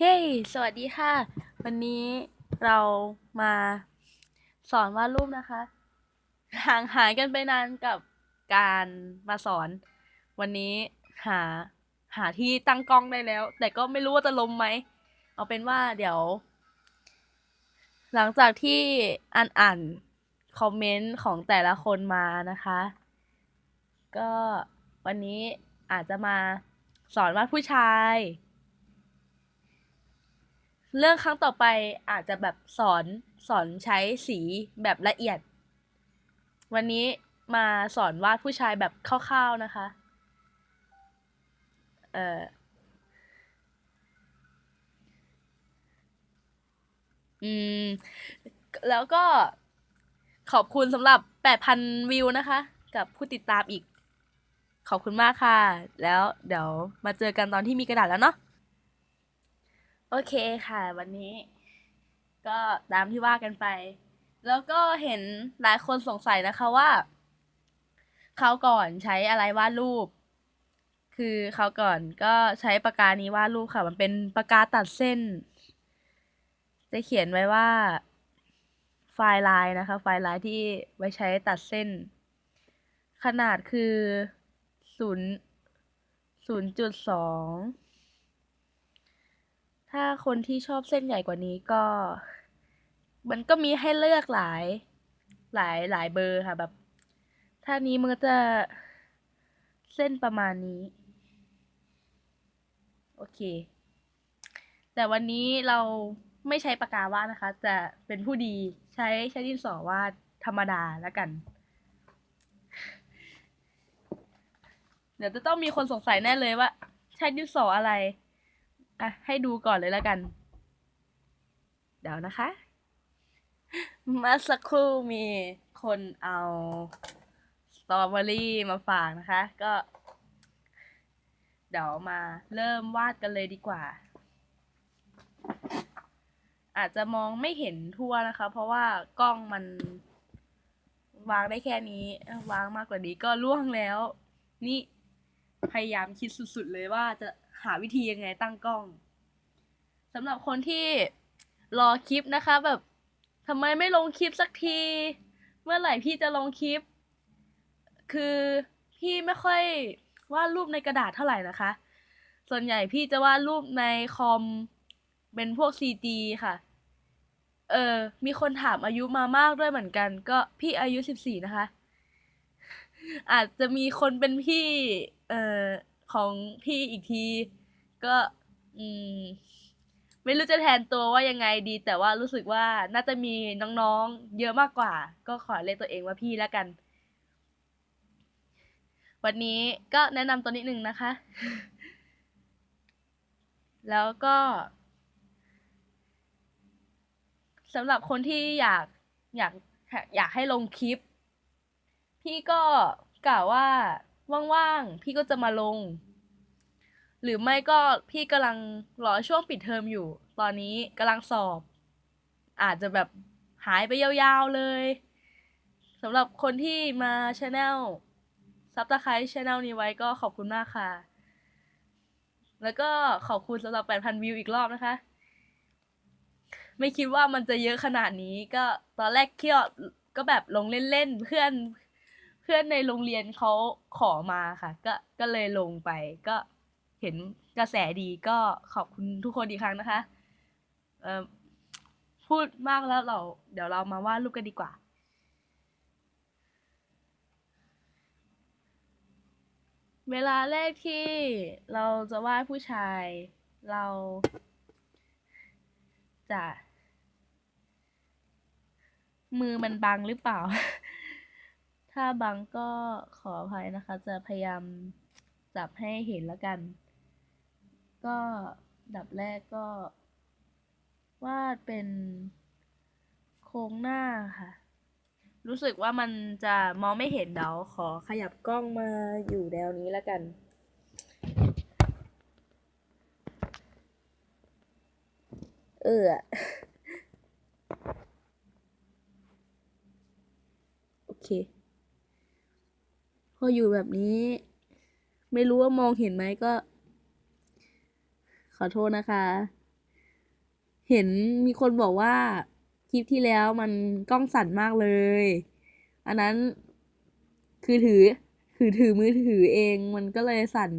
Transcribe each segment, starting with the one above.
เฮ้สวัสดีค่ะ วันนี้เรามาสอนวาดรูปนะคะ ห่างหายกันไปนานกับการมาสอน วันนี้หาหาที่ตั้งกล้องได้แล้ว แต่ก็ไม่รู้ว่าจะลมไหม เอาเป็นว่าเดี๋ยว หลังจากที่อ่านอ่านคอมเมนต์ของแต่ละคนมานะคะ ก็วันนี้อาจจะมาสอนวาดผู้ชาย เรื่องครั้งต่อไปอาจจะแบบสอนสอนใช้สีแบบละเอียด วันนี้มาสอนวาดผู้ชายแบบคร่าวๆนะคะ เอออืม แล้วก็ขอบคุณสำหรับ 8,000 วิวนะคะ กับผู้ติดตามอีก ขอบคุณมากค่ะ แล้วเดี๋ยวมาเจอกันตอนที่มีกระดาษแล้วเนาะ โอเคค่ะ วันนี้ ก็ตามที่ว่ากันไป แล้วก็เห็นหลายคนสงสัยนะคะว่าเขาก่อนใช้อะไรวาดรูป คือเขาก่อนก็ใช้ปากกานี้วาดรูปค่ะ มันเป็นปากกาตัดเส้น จะเขียนไว้ว่าไฟล์ไลน์นะคะ ไฟล์ไลน์ที่ไว้ใช้ตัดเส้น ขนาดคือศูนย์ศูนย์จุดสอง ถ้าคนที่ชอบเส้นใหญ่กว่านี้ก็ มันก็มีให้เลือกหลาย หลายหลายเบอร์ค่ะแบบ ถ้านี้มันก็จะเส้นประมาณนี้ โอเค แต่วันนี้เราไม่ใช้ปากกาวาดนะคะ จะเป็นผู้ดีใช้ใช้ดินสอวาดธรรมดาแล้วกัน เดี๋ยวจะต้องมีคนสงสัยแน่เลยว่า ใช้ดินสออะไร อะ ให้ดูก่อนเลยแล้วกัน เดี๋ยวนะคะ มาสักครู่มีคนเอาสตรอเบอรี่มาฝากนะคะ ก็ เดี๋ยวมาเริ่มวาดกันเลยดีกว่า อาจจะมองไม่เห็นทั่วนะคะ เพราะว่ากล้องมันวางได้แค่นี้ วางมากกว่านี้ก็ล่วงแล้ว นี่พยายามคิดสุดๆเลยว่าจะ หาวิธียังไงตั้งกล้องสำหรับคนที่รอคลิปนะคะแบบทำไมไม่ลงคลิปสักที เมื่อไหร่พี่จะลงคลิป คือพี่ไม่ค่อยวาดรูปในกระดาษเท่าไหร่นะคะ ส่วนใหญ่พี่จะวาดรูปในคอมเป็นพวก CG ค่ะ เออ มีคนถามอายุมามากด้วยเหมือนกัน ก็พี่อายุสิบสี่นะคะ อาจจะมีคนเป็นพี่ เออ ของพี่อีกที ก็อืมไม่รู้จะแทนตัวว่ายังไงดี แต่ว่ารู้สึกว่าน่าจะมีน้องๆ เยอะมากกว่า ก็ขอเรียกตัวเองว่าพี่แล้วกัน วันนี้ก็แนะนำตัวนิดนึงนะคะ แล้วก็สำหรับคนที่อยากอยากอยากให้ลงคลิป พี่ก็กล่าวว่า ว่างๆ พี่ก็จะมาลง หรือไม่ก็พี่กำลังรอช่วงปิดเทอมอยู่ ตอนนี้กำลังสอบ อาจจะแบบหายไปยาวๆเลยสำหรับคนที่มาช anel ซับตะไคร้ช anel นี้ไว้ก็ขอบคุณมากค่ะ แล้วก็ขอบคุณสำหรับ 8,000 วิวอีกรอบนะคะ ไม่คิดว่ามันจะเยอะขนาดนี้ก็ตอนแรกเคี่ยวก็แบบลงเล่นๆ เพื่อน เพื่อนในโรงเรียนเขาขอมาค่ะ ก็ก็เลยลงไป ก็เห็นกระแสดีก็ขอบคุณทุกคนอีกครั้งนะคะเออพูดมากแล้วเรา เดี๋ยวเรามาวาดรูปกันดีกว่าเวลาแรกที่เราจะวาดผู้ชาย เราจะ มือมันบังหรือเปล่า ถ้าบังก็ขออภัยนะคะ จะพยายามจับให้เห็นแล้วกัน ก็ดับแรกก็ วาดเป็นโครงหน้าค่ะ รู้สึกว่ามันจะมองไม่เห็นเดี๋ยวขอขยับกล้องมาอยู่แนวนี้แล้วกันเออโอเค ออยู่แบบนี้ ไม่รู้ว่ามองเห็นไหมก็ ขอโทษนะคะ เห็นมีคนบอกว่าคลิปที่แล้วมันกล้องสั่นมากเลย อันนั้นคือถือถือถือมือถือเองมันก็เลยสั่น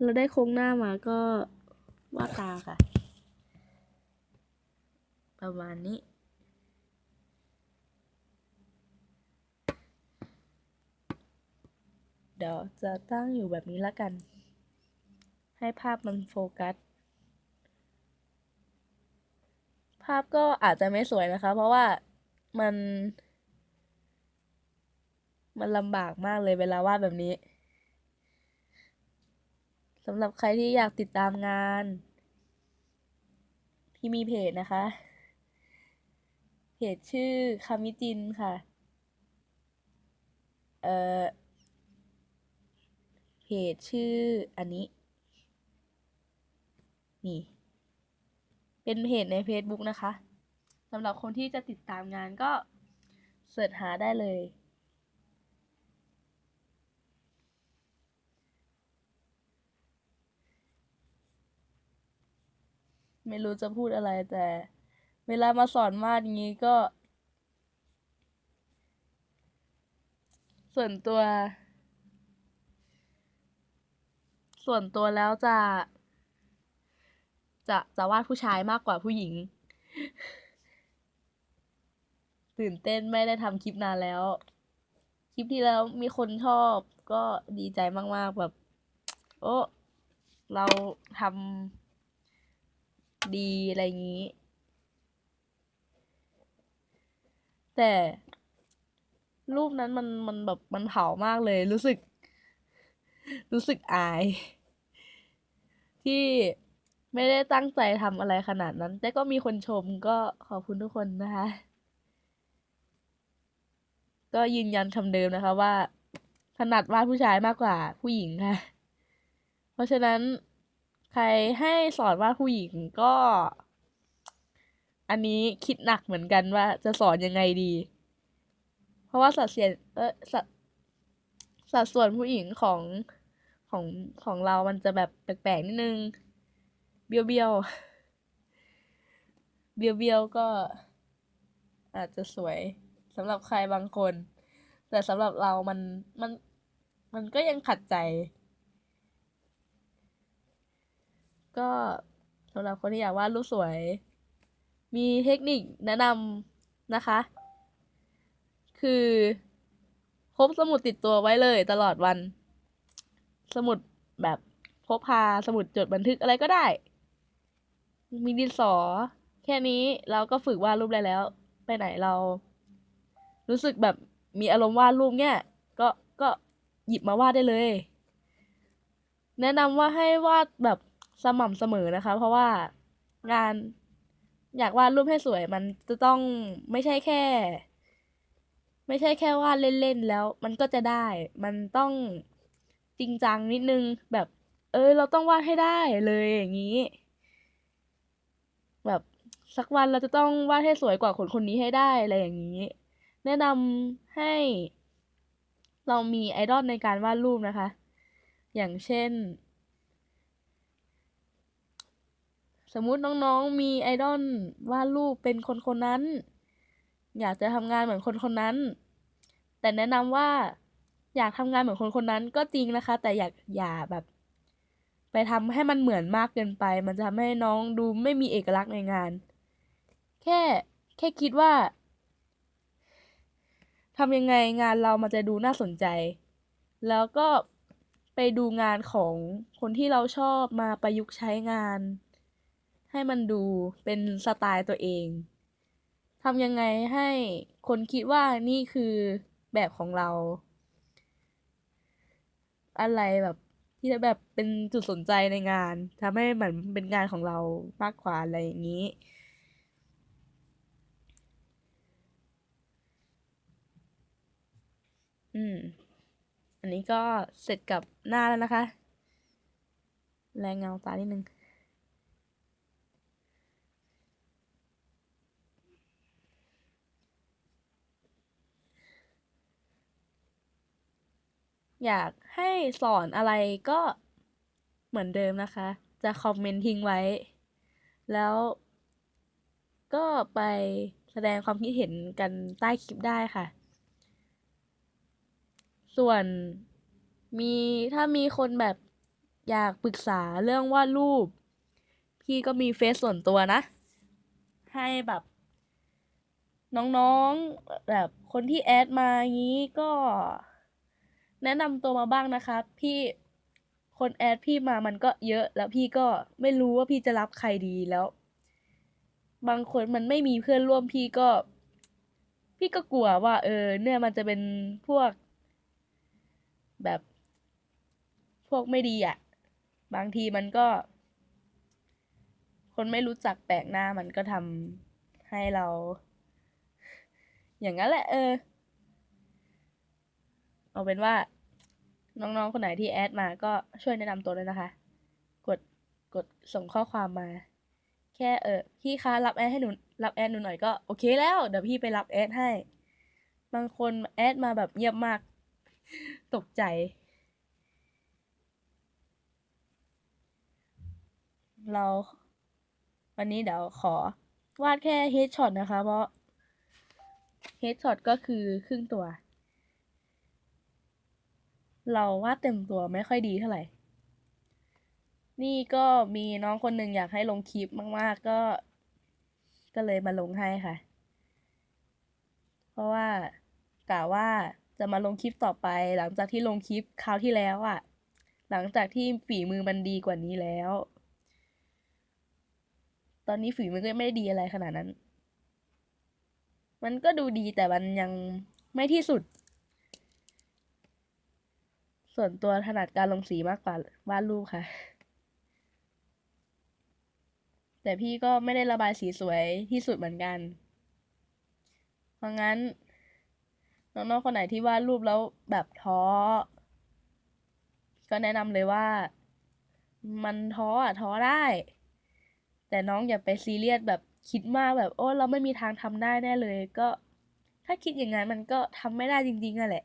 เราได้โครงหน้ามาก็วาดตาค่ะ ประมาณนี้ ดี๋ยวจะตั้งอยู่แบบนี้แล้วกัน ให้ภาพมันโฟกัส ภาพก็อาจจะไม่สวยนะคะ เพราะว่ามัน มันลำบากมากเลยเวลาวาดแบบนี้สำหรับใครที่อยากติดตามงานที่มีเพจนะคะ เพจชื่อคามิจินค่ะ เอ่อ เพจชื่ออันนี้ นี่ เป็นเพจใน Facebook นะคะสำหรับคนที่จะติดตามงานก็เสิร์ชหาได้เลย ไม่รู้จะพูดอะไรแต่ เวลามาสอนวาดอย่างนี้ก็ ส่วนตัว ส่วนตัวแล้วจะ จะจะวาดผู้ชายมากกว่าผู้หญิง ตื่นเต้นไม่ได้ทำคลิปนานแล้ว คลิปที่แล้วมีคนชอบก็ดีใจมากๆแบบ โอ้เราทำดีอะไรอย่างนี้ แต่รูปนั้นมันมันแบบมันเผามากเลยรู้สึก รู้สึกอาย ที่ไม่ได้ตั้งใจทำอะไรขนาดนั้น แต่ก็มีคนชมก็ขอบคุณทุกคนนะคะ ก็ยืนยันคำเดิมนะคะว่า ถนัดวาดผู้ชายมากกว่าผู้หญิงค่ะ เพราะฉะนั้นใครให้สอนวาดผู้หญิงก็ อันนี้คิดหนักเหมือนกันว่าจะสอนยังไงดี เพราะว่าสัดเสียนเออสัด สัดส่วนผู้หญิงของของของเรามันจะแบบแปลกๆนิดนึง เบี้ยวเบี้ยวเบี้ยวเบี้ยวก็ อาจจะสวยสำหรับใครบางคน แต่สำหรับเรามันมันมันก็ยังขัดใจ ก็สำหรับคนที่อยากวาดรูปสวย มีเทคนิคแนะนำนะคะ คือ พกสมุดติดตัวไว้เลย ตลอดวัน สมุดแบบพกพาสมุดจดบันทึกอะไรก็ได้ มีดินสอ แค่นี้เราก็ฝึกวาดรูปได้แล้ว ไปไหนเรา รู้สึกแบบมีอารมณ์วาดรูปเนี่ยก็ก็หยิบมาวาดได้เลย แนะนำว่าให้วาดแบบสม่ำเสมอนะคะ เพราะว่างานอยากวาดรูปให้สวยมันจะต้องไม่ใช่แค่ ไม่ใช่แค่วาดเล่นๆแล้วมันก็จะได้ มันต้องจริงจังนิดนึงแบบ เออ เราต้องวาดให้ได้เลยอย่างนี้ แบบสักวันเราจะต้องวาดให้สวยกว่าคนคนนี้ให้ได้อะไรอย่างนี้ แนะนำให้ เรามีไอดอลในการวาดรูปนะคะ อย่างเช่น สมมุติน้องๆมีไอดอลวาดรูปเป็นคนคนนั้น อยากจะทำงานเหมือนคนคนนั้น แต่แนะนำว่าอยากทำงานเหมือนคนคนนั้นก็จริงนะคะ แต่อยากอย่าแบบ ไปทำให้มันเหมือนมากเกินไป มันจะทำให้น้องดูไม่มีเอกลักษณ์ในงาน แค่แค่คิดว่าทำยังไงงานเรามันจะดูน่าสนใจ แล้วก็ไปดูงานของคนที่เราชอบมาประยุกต์ใช้งาน ให้มันดูเป็นสไตล์ตัวเอง ทำยังไงให้คนคิดว่านี่คือแบบของเรา อะไรแบบที่จะแบบเป็นจุดสนใจในงานทำให้เหมือนเป็นงานของเรามากกว่าอะไรอย่างนี้ อืม อันนี้ก็เสร็จกับหน้าแล้วนะคะ แรงเงาตานิดนึง อยากให้สอนอะไรก็เหมือนเดิมนะคะ จะคอมเมนต์ทิ้งไว้ แล้วก็ไปแสดงความคิดเห็นกันใต้คลิปได้ค่ะ ส่วนมีถ้ามีคนแบบอยากปรึกษาเรื่องวาดรูป พี่ก็มีเฟซส่วนตัวนะ ให้แบบ น้องๆแบบคนที่แอดมางี้ก็ แนะนำตัวมาบ้างนะคะ พี่คนแอดพี่มามันก็เยอะ แล้วพี่ก็ไม่รู้ว่าพี่จะรับใครดีแล้ว บางคนมันไม่มีเพื่อนร่วมพี่ก็ พี่ก็กลัวว่า เออ เนี่ยมันจะเป็นพวก แบบ พวกไม่ดีอะ่ะ บางทีมันก็ คนไม่รู้จักแปลกหน้ามันก็ทำให้เรา อย่างนั้นแหละ เออ เอาเป็นว่า น้องๆ คนไหนที่แอดมาก็ช่วยแนะนำตัวด้วยนะคะ กดกดส่งข้อความมา แค่เออพี่คะรับแอดให้หนูรับแอดหนูหน่อยก็โอเคแล้วเดี๋ยวพี่ไปรับแอดให้ บางคนแอดมาแบบเงียบมาก ตกใจ เรา วันนี้เดี๋ยวขอวาดแค่เฮดช็อตนะคะ เพราะเฮดช็อตก็คือครึ่งตัว เราวาดเต็มตัวไม่ค่อยดีเท่าไหร่ นี่ก็มีน้องคนหนึ่งอยากให้ลงคลิปมาก ๆ ก็ ก็เลยมาลงให้ค่ะ เพราะว่ากะว่าจะมาลงคลิปต่อไป หลังจากที่ลงคลิปคราวที่แล้วอะ่ะ หลังจากที่ฝีมือมันดีกว่านี้แล้ว ตอนนี้ฝีมือก็ไม่ได้ดีอะไรขนาดนั้น มันก็ดูดีแต่มันยังไม่ที่สุด ส่วนตัวถนัดการลงสีมากกว่าวาดรูปค่ะ แต่พี่ก็ไม่ได้ระบายสีสวยที่สุดเหมือนกัน เพราะงั้น น้องๆคนไหนที่วาดรูปแล้วแบบท้อ ก็แนะนำเลยว่า มันท้ออะท้อได้ แต่น้องอย่าไปซีเรียสแบบคิดมากแบบโอ้เราไม่มีทางทำได้แน่เลย ก็ถ้าคิดอย่างนั้นมันก็ทำไม่ได้จริงๆนั่นแหละ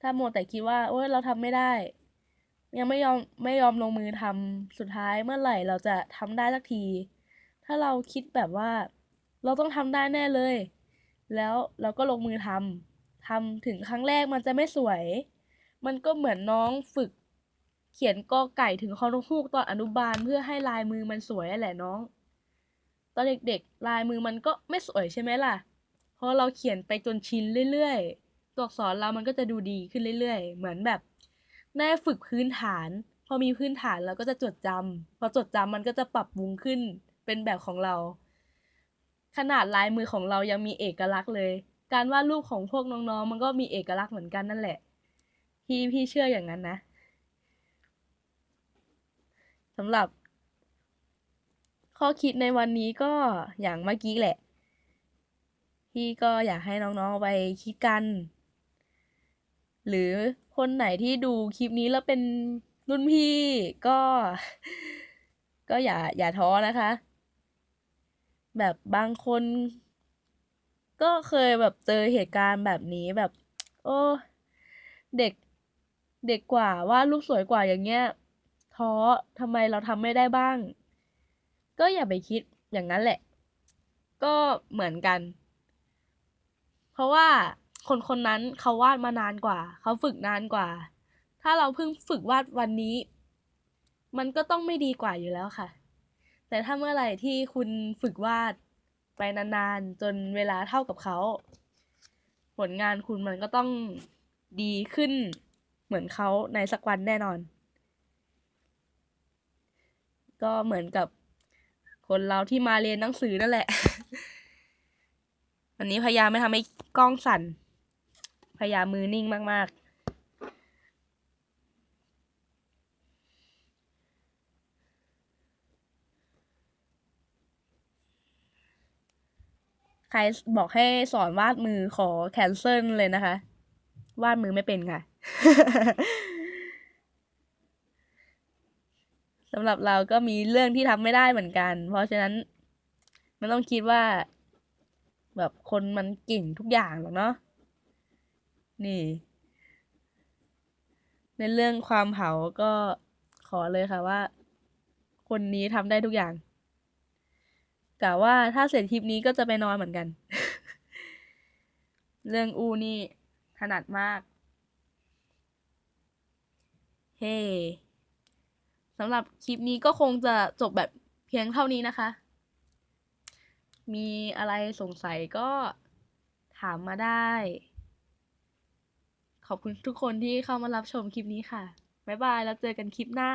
ถ้าโมวแต่คิดว่า โอ้ยเราทำไม่ได้ ยังไม่ยอมไม่ยอมลงมือทำสุดท้ายเมื่อไหร่เราจะทำได้สักที ถ้าเราคิดแบบว่า เราต้องทำได้แน่เลย แล้วเราก็ลงมือทำทำถึงครั้งแรกมันจะไม่สวย มันก็เหมือนน้องฝึก เขียนกอไก่ถึงคอนฮูกตอนอนุบาลเพื่อให้ลายมือมันสวยแหละน้องตอนเด็กๆลายมือมันก็ไม่สวยใช่ไหมล่ะ เพราะเราเขียนไปจนชินเรื่อยๆ ตัวอักษรเรามันก็จะดูดีขึ้นเรื่อยๆ เหมือนแบบได้ฝึกพื้นฐาน พอมีพื้นฐานเราก็จะจดจำพอจดจำมันก็จะปรับปรุงขึ้นเป็นแบบของเรา ขนาดลายมือของเรายังมีเอกลักษณ์เลย การวาดรูปของพวกน้องๆ มันก็มีเอกลักษณ์เหมือนกันนั่นแหละ พี่พี่เชื่ออย่างนั้นนะสำหรับ ข้อคิดในวันนี้ก็อย่างเมื่อกี้แหละ พี่ก็อยากให้น้องๆไปคิดกัน หรือคนไหนที่ดูคลิปนี้แล้วเป็นรุ่นพี่ก็ ก็อย่าอย่าท้อนะคะ แบบบางคน ก็เคยแบบเจอเหตุการณ์แบบนี้แบบ โอ้ เด็กเด็กกว่าว่าดรูปสวยกว่าอย่างเงี้ยท้อทำไมเราทำไม่ได้บ้าง ก็อย่าไปคิดอย่างนั้นแหละ ก็เหมือนกัน เพราะว่า คนคนนั้นเขาวาดมานานกว่า เขาฝึกนานกว่า ถ้าเราเพิ่งฝึกวาดวันนี้ มันก็ต้องไม่ดีกว่าอยู่แล้วค่ะ แต่ถ้าเมื่อไหร่ที่คุณฝึกวาดไปนานๆ จนเวลาเท่ากับเขา ผลงานคุณมันก็ต้องดีขึ้นเหมือนเขาในสักวันแน่นอน ก็เหมือนกับคนเราที่มาเรียนหนังสือนั่นแหละ วันนี้พยายามไม่ทำให้กล้องสั่น พยายามมือนิ่งมาก ๆใครบอกให้สอนวาดมือขอแคนเซิลเลยนะคะ วาดมือไม่เป็นค่ะสำหรับเราก็มีเรื่องที่ทำไม่ได้เหมือนกัน เพราะฉะนั้นไม่ต้องคิดว่า แบบคนมันเก่งทุกอย่างหรอกเนาะ นี่ ในเรื่องความเผาก็ขอเลยค่ะว่า คนนี้ทำได้ทุกอย่างกะว่าถ้าเสร็จคลิปนี้ก็จะไปนอนเหมือนกัน เรื่องอูนี่ถนัดมาก เฮ้สำหรับคลิปนี้ก็คงจะจบแบบเพียงเท่านี้นะคะ มีอะไรสงสัยก็ถามมาได้ ขอบคุณทุกคนที่เข้ามารับชมคลิปนี้ค่ะ บ๊ายบาย แล้วเจอกันคลิปหน้า